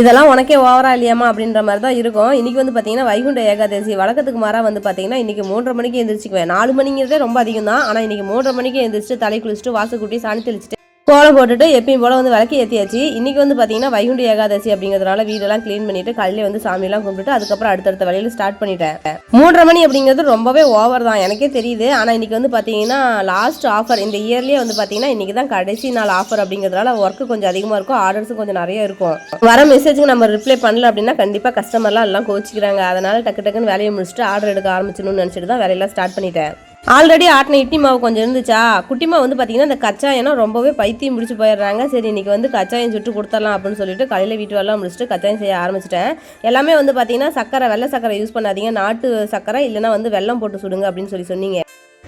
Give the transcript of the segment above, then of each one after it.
இதெல்லாம் உனக்கே ஓவரா இல்லையாமா அப்படின்ற மாதிரி தான் இருக்கும். இன்னைக்கு வந்து பார்த்தீங்கன்னா வைகுண்ட ஏகாதசி. வழக்கத்துக்கு மாறா வந்து பார்த்தீங்கன்னா இன்னைக்கு மூன்றரை மணிக்கு எழுந்திரிச்சிக்குவேன் நாலு மணிங்கிறதே ரொம்ப அதிகம் தான் ஆனால் இன்னைக்கு மூன்றரை மணிக்கு எந்திரிச்சு தலை குளிச்சுட்டு வாசல் கூட்டி சாணி தெளிச்சுட்டு கோலம் போட்டுட்டு எப்பயும் போல வந்து விளக்கு ஏற்றியாச்சு இன்றைக்கி வந்து பார்த்தீங்கன்னா வைகுண்ட ஏகாதசி அப்படிங்கிறதுனால வீடெல்லாம் க்ளீன் பண்ணிட்டு காலையில் வந்து சாமியெல்லாம் கும்பிட்டுட்டு அதுக்கப்புறம் அடுத்தடுத்த வேலையில் ஸ்டார்ட் பண்ணிட்டேன். மூன்றரை மணி அப்படிங்கிறது ரொம்பவே ஓவர் தான். எனக்கே தெரியுது. ஆனால் இன்றைக்கி வந்து பார்த்தீங்கன்னா லாஸ்ட் ஆஃபர் இந்த இயர்லேயே வந்து பார்த்தீங்கன்னா இன்றைக்கி தான் கடைசி நாள் ஆஃபர் அப்படிங்கிறதுனால ஒர்க்கு கொஞ்சம் அதிகமாக இருக்கும். ஆர்டர்ஸும் கொஞ்சம் நிறைய இருக்கும். வர மெசேஜுக்கு நம்ம ரிப்ளை பண்ணல அப்படின்னா கண்டிப்பாக கஸ்டமர்லாம் எல்லாம் கோச்சிக்கிறாங்க. அதனால் டக்கு டக்குன்னு வேலையை முடிச்சுட்டு ஆர்டர் எடுக்க ஆரம்பிச்சிடணும்னு நினச்சிட்டு தான் வேலையெல்லாம் ஸ்டார்ட் பண்ணிட்டேன். ஆல்ரெடி ஆட்டின இட்லி மாவு கொஞ்சம் இருந்துச்சா? குட்டிமா வந்து பார்த்தீங்கன்னா இந்த கச்சாயம்னா ரொம்பவே பைத்தியம் பிடிச்சி போயிடுறாங்க. சரி இன்றைக்கி வந்து கச்சாயம் சுட்டு கொடுத்துடலாம் அப்படின்னு சொல்லிட்டு காலையில் வீட்டு வேலைலாம் முடிச்சுட்டு கச்சாயம் செய்ய ஆரம்பிச்சிட்டேன். எல்லாமே வந்து பார்த்தீங்கன்னா சக்கரை வெள்ளை சக்கரை யூஸ் பண்ணாதீங்க. நாட்டு சக்கரை இல்லைன்னா வந்து வெள்ளம் போட்டு சுடுங்க அப்படின்னு சொல்லி சொன்னீங்க.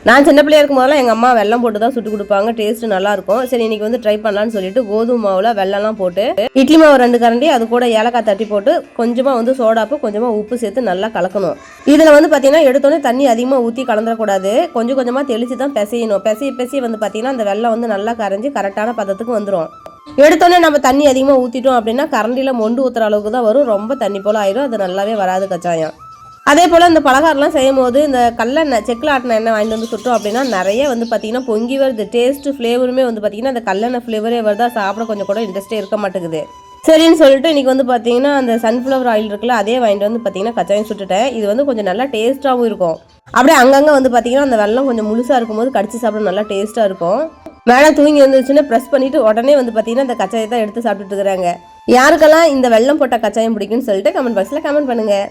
நான் சின்ன பிள்ளையா இருக்கும் போதெல்லாம் எங்கள் அம்மா வெல்லம் போட்டு தான் சுட்டு கொடுப்பாங்க. டேஸ்ட் நல்லா இருக்கும் சரி இன்னைக்கு வந்து ட்ரை பண்ணலாம்னு சொல்லிட்டு கோதுமை மாவில் வெள்ளம்லாம் போட்டு இட்லி மாவு ரெண்டு கரண்டி அது கூட ஏலக்காய் தட்டி போட்டு கொஞ்சமாக வந்து சோடாப்பு கொஞ்சமாக உப்பு சேர்த்து நல்லா கலக்கணும். இதில் வந்து பார்த்தீங்கன்னா எடுத்தோடனே தண்ணி அதிகமாக ஊற்றி கலந்துடக்கூடாது கொஞ்சம் கொஞ்சமாக தெளித்து தான் பிசையணும். பிசைய பிசைய வந்து பார்த்தீங்கன்னா அந்த வெள்ளம் வந்து நல்லா கரைஞ்சி கரெக்டான பதத்துக்கு வந்துடும் எடுத்தோடனே நம்ம தண்ணி அதிகமாக ஊற்றிட்டோம் அப்படின்னா கரண்டியில் மொண்டு ஊற்றுற அளவுக்கு தான் வரும். ரொம்ப தண்ணி போல் ஆயிடும் அது நல்லாவே வராது கச்சாயம். அதே போல் இந்த பலகாரம்லாம் செய்யும் போது இந்த கல்லெண்ணெய் செக்கில் ஆட்டின எண்ணெய் வாங்கிட்டு வந்து சுட்டோம் அப்படின்னா நிறைய வந்து பார்த்தீங்கன்னா பொங்கி வருது. டேஸ்ட்டு ஃப்ளேவருமே வந்து பார்த்தீங்கன்னா அந்த கல்லெண்ணெய் ஃப்ளேவரே வருதா சாப்பிட கொஞ்சம் கூட இன்ட்ரெஸ்ட்டே இருக்க மாட்டேங்குது. சரின்னு சொல்லிட்டு இன்றைக்கி வந்து பார்த்தீங்கன்னா அந்த சன்ஃப்ளவர் ஆயில் இருக்குல்ல அதே வாங்கிட்டு வந்து பார்த்தீங்கன்னா கச்சாயம் சுட்டுட்டேன். இது வந்து கொஞ்சம் நல்லா டேஸ்ட்டாகவும் இருக்கும். அப்படியே அங்கங்கே வந்து பார்த்தீங்கன்னா அந்த வெள்ளம் கொஞ்சம் முழுசாக இருக்கும்போது கடிச்சு சாப்பிட நல்லா டேஸ்ட்டாக இருக்கும். மேலே தூங்கி வந்துச்சுன்னா ப்ரெஸ் பண்ணிவிட்டு உடனே வந்து பார்த்தீங்கன்னா அந்த கச்சாயத்தை எடுத்து சாப்பிட்டுட்டு இருக்கிறாங்க. யாருக்கெல்லாம் இந்த வெள்ளம் போட்ட கச்சாயம் பிடிக்கும்னு சொல்லிட்டு கமெண்ட் பாக்ஸில் கமெண்ட் பண்ணுங்கள்